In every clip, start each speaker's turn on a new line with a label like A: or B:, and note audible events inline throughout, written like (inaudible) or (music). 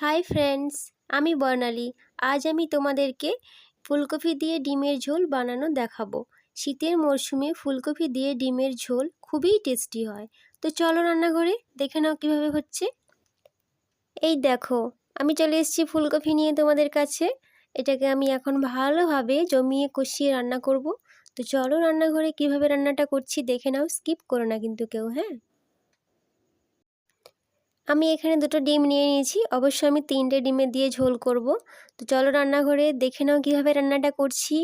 A: Hi friends, আমি বর্ণালী। আজ আমি তোমাদেরকে ফুলকপি দিয়ে ডিমের ঝোল বানানো দেখাবো। শীতের মরশুমে ফুলকপি দিয়ে ডিমের ঝোল খুবই টেস্টি হয়। তো চলো রান্নাঘরে দেখে নাও কীভাবে হচ্ছে। এই দেখো, আমি চলে এসেছি ফুলকপি নিয়ে তোমাদের কাছে। এটাকে আমি এখন ভালোভাবে জমিয়ে কষিয়ে রান্না করব। তো চলো রান্নাঘরে কীভাবে রান্নাটা করছি দেখে নাও, স্কিপ করো না কিন্তু কেউ হ্যাঁ? আমি এখানে দুটো ডিম নিয়ে নিয়েছি। অবশ্যই আমি তিনটে ডিমে দিয়ে ঝোল করব। তো চলো রান্নাঘরে দেখে নাও কীভাবে রান্নাটা করছি।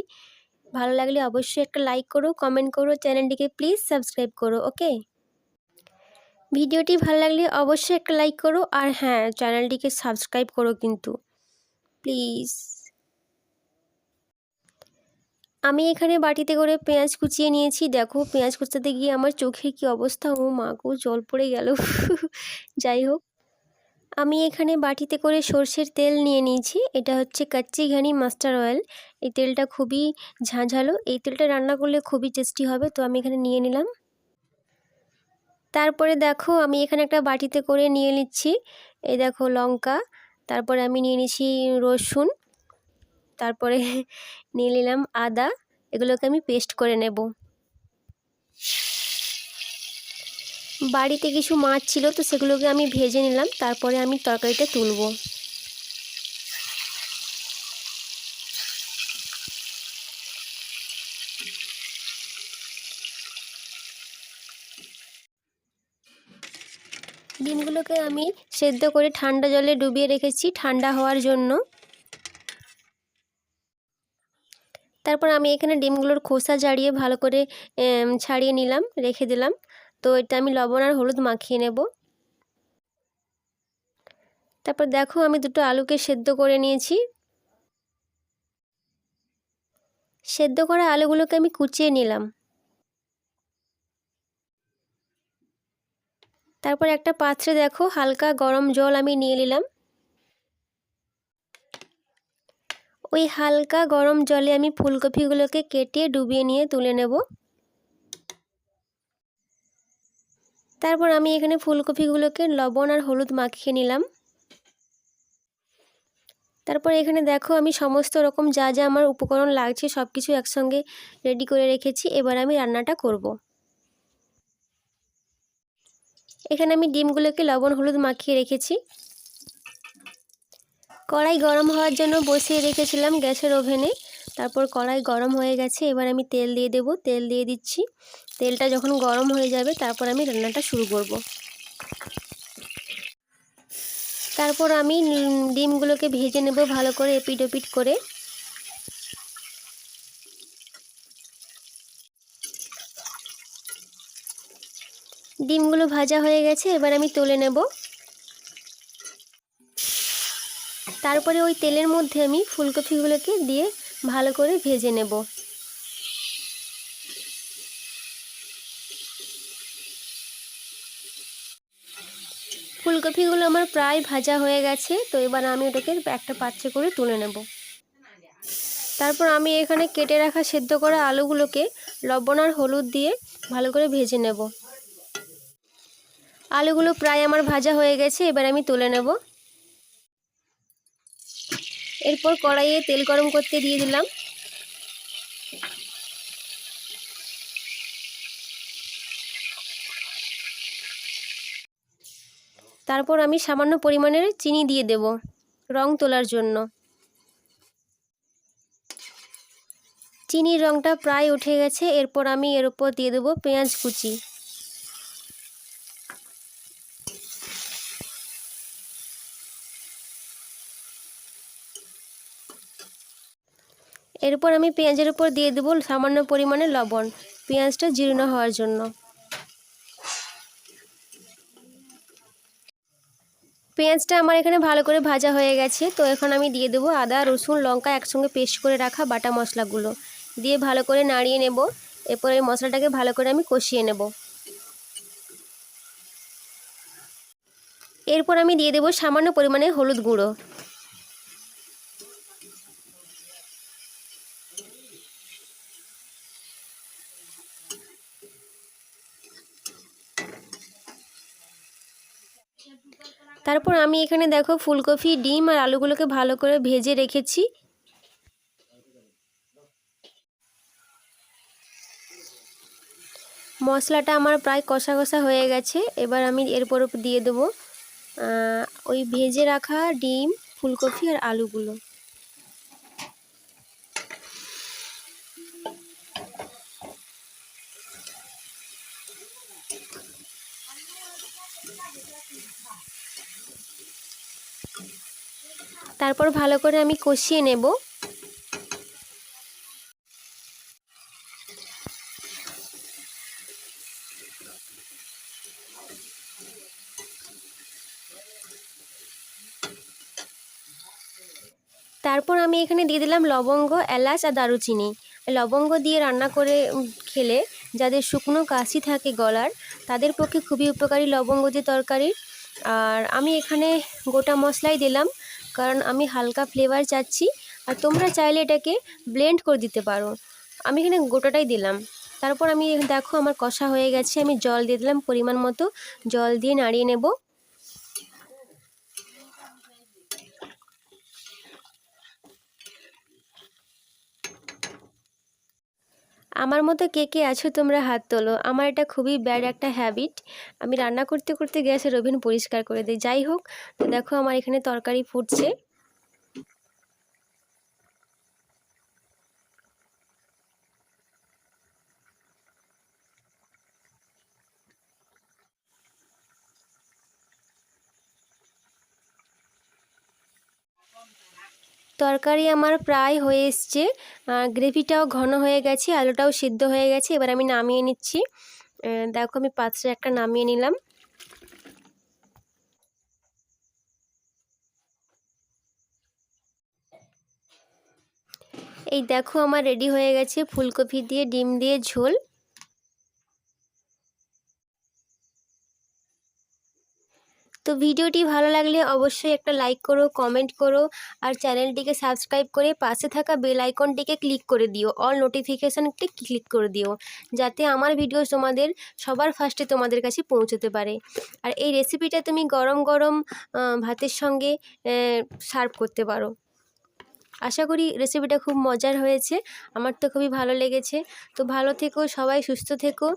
A: ভালো লাগলে অবশ্যই একটা লাইক করো কমেন্ট করো, চ্যানেলটিকে প্লিজ সাবস্ক্রাইব করো ওকে ভিডিওটি ভালো লাগলে অবশ্যই একটা লাইক করো, আর হ্যাঁ চ্যানেলটিকে সাবস্ক্রাইব করো কিন্তু। প্লিজ আমি এখানে বাটিতে করে পেঁয়াজ কুচিয়ে নিয়েছি। দেখো, পেঁয়াজ কুচাতে গিয়ে আমার চোখে কি অবস্থা? ও মা গো, জল পড়ে গেল। (laughs) যাই হোক, আমি এখানে বাটিতে করে সর্ষের তেল নিয়ে নিয়েছি। এটা হচ্ছে কাচ্চি ঘানি মাস্টার অয়েল। এই তেলটা খুবই ঝাঁঝালো। এই তেলটা রান্না করলে খুবই টেস্টি হবে, তো আমি এখানে নিয়ে নিলাম। তারপরে দেখো, আমি এখানে একটা বাটিতে করে নিয়ে নিচ্ছি। এই দেখো লঙ্কা। তারপরে আমি নিয়ে নিচ্ছি রসুন। তারপরে (laughs) নিয়ে নিলাম আদা। এগুলোকে আমি পেস্ট করে নেব। বাড়িতে কিছু মাছ ছিল তো সেগুলোকে আমি ভেজে নিলাম, তারপরে আমি তরকারিটা তুলব। ডিমগুলোকে আমি সেদ্ধ করে ঠান্ডা জলে ডুবিয়ে রেখেছি ঠান্ডা হওয়ার জন্য। তারপর আমি এখানে ডিমগুলোর খোসা ছাড়িয়ে ভালো করে ছাড়িয়ে নিলাম, রেখে দিলাম। তো এটা আমি লবণ আর হলুদ মাখিয়ে নেব। তারপর দেখো আমি দুটো আলুকে সেদ্ধ করে নিয়েছি। সেদ্ধ করা আলুগুলোকে আমি কুচিয়ে নিলাম। তারপর একটা পাত্রে দেখো হালকা গরম জল আমি নিয়ে নিলাম। ওই হালকা গরম জলে আমি ফুলকপিগুলোকে কেটে ডুবিয়ে নিয়ে তুলে নেব। তারপর আমি এখানে ফুলকপিগুলোকে লবণ আর হলুদ মাখিয়ে নিলাম। তারপর এখানে দেখো আমি সমস্ত রকম যা যা আমার উপকরণ লাগছে সব কিছু একসঙ্গে রেডি করে রেখেছি, এবার আমি রান্নাটা করব। এখানে আমি ডিমগুলোকে লবণ হলুদ মাখিয়ে রেখেছি। কড়াই গরম হওয়ার জন্য বসিয়ে রেখেছিলাম গ্যাসের ওভেনে। তারপর কড়াই গরম হয়ে গেছে, এবার আমি তেল দিয়ে দেব। তেল দিয়ে দিচ্ছি। তেলটা যখন গরম হয়ে যাবে, তারপর আমি রান্নাটা শুরু করব। তারপর আমি ডিমগুলোকে ভেজে নেব ভালো করে এপিট ওপিট করে। ডিমগুলো ভাজা হয়ে গেছে, এবার আমি তুলে নেব। তারপরে ওই তেলের মধ্যে আমি ফুলকপিগুলোকে দিয়ে ভালো করে ভেজে নেব। ফুলকপিগুলো আমার প্রায় ভাজা হয়ে গেছে, তো এবার আমি ওটাকে একটা পাত্রে করে তুলে নেব। তারপর আমি এখানে কেটে রাখা সেদ্ধ করা আলুগুলোকে লবণ আর হলুদ দিয়ে ভালো করে ভেজে নেব। আলুগুলো প্রায় আমার ভাজা হয়ে গেছে, এবার আমি তুলে নেব। এরপর কড়াইয়ে তেল গরম করতে দিয়ে দিলাম। তারপর আমি সামান্য পরিমাণের চিনি দিয়ে দেব রং তোলার জন্য। চিনির রংটা প্রায় উঠে গেছে, এরপর আমি এর উপর দিয়ে দেবো পেঁয়াজ কুচি। এরপর আমি পেঁয়াজের উপর দিয়ে দেবো সামান্য পরিমাণে লবণ। পেঁয়াজটা জীর্ণ হওয়ার জন্য। পেঁয়াজটা আমার এখানে ভালো করে ভাজা হয়ে গেছে। তো এখন আমি দিয়ে দেবো আদা, রসুন, লঙ্কা একসঙ্গে পেস্ট করে রাখা বাটা মশলাগুলো। দিয়ে ভালো করে নাড়িয়ে নেব। এরপর এই মশলাটাকে ভালো করে আমি কষিয়ে নেব। এরপর আমি দিয়ে দেবো সামান্য পরিমাণে হলুদ গুঁড়ো। তারপর আমি এখানে দেখো ফুলকপি, ডিম আর আলুগুলোকে ভালো করে ভেজে রেখেছি। মশলাটা আমার প্রায় কষা কষা হয়ে গেছে, এবার আমি এরপর দিয়ে দেবো ওই ভেজে রাখা ডিম, ফুলকপি আর আলুগুলো। তারপর ভালো করে আমি কষিয়ে নেব। তারপর আমি এখানে দিয়ে দিলাম লবঙ্গ, এলাচ আর দারুচিনি। লবঙ্গ দিয়ে রান্না করে খেলে যাদের শুকনো কাশি থাকে গলার তাদের পক্ষে খুবই উপকারী লবঙ্গ দিয়ে তরকারি। আর আমি এখানে গোটা মশলাই দিলাম, কারণ আমি হালকা ফ্লেভার চাচ্ছি। আর তোমরা চাইলে এটাকে ব্লেন্ড করে দিতে পারো। আমি এখানে গোটাটাই দিলাম। তারপর আমি দেখো আমার কষা হয়ে গেছে। আমি জল দিয়ে দিলাম পরিমাণ মতো। জল দিয়ে নাড়িয়ে নেব। আমার মতো কে কে আছো তোমরা হাত তোলো। আমার এটা খুবই ব্যাড একটা হ্যাবিট আমি রান্না করতে করতে গ্যাসের ওভেন পরিষ্কার করে দিই। যাই হোক, তো দেখো আমার এখানে তরকারি ফুটছে। তরকারি আমার প্রায় হয়ে এসছে। গ্রেভিটাও ঘন হয়ে গেছে, আলুটাও সিদ্ধ হয়ে গেছে, এবার আমি নামিয়ে নিচ্ছি। দেখো আমি পাত্রে একটা নামিয়ে নিলাম। এই দেখো আমার রেডি হয়ে গেছে, ফুলকপি দিয়ে, ডিম দিয়ে ঝোল। তো ভিডিওটি ভালো লাগলে অবশ্যই একটা লাইক করো কমেন্ট করো আর চ্যানেলটিকে সাবস্ক্রাইব করে পাশে থাকা বেল আইকনটিকে ক্লিক করে দিও। অল নোটিফিকেশানটি ক্লিক করে দিও, যাতে আমার ভিডিও তোমাদের সবার ফার্স্টে তোমাদের কাছে পৌঁছতে পারে। আর এই রেসিপিটা তুমি গরম গরম ভাতের সঙ্গে সার্ভ করতে পারো। আশা করি রেসিপিটা খুব মজার হয়েছে। আমার তো খুবই ভালো লেগেছে। তো ভালো থেকো, সবাই সুস্থ থেকো।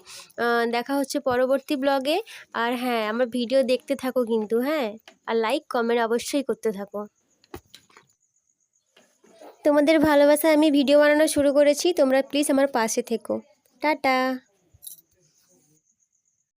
A: দেখা হচ্ছে পরবর্তী ব্লগে আর হ্যাঁ আমার ভিডিও দেখতে থাকো কিন্তু হ্যাঁ? আর লাইক কমেন্ট অবশ্যই করতে থাকো। তোমাদের ভালোবাসায় আমি ভিডিও বানানো শুরু করেছি। তোমরা প্লিজ আমার পাশে থেকো। টাটা!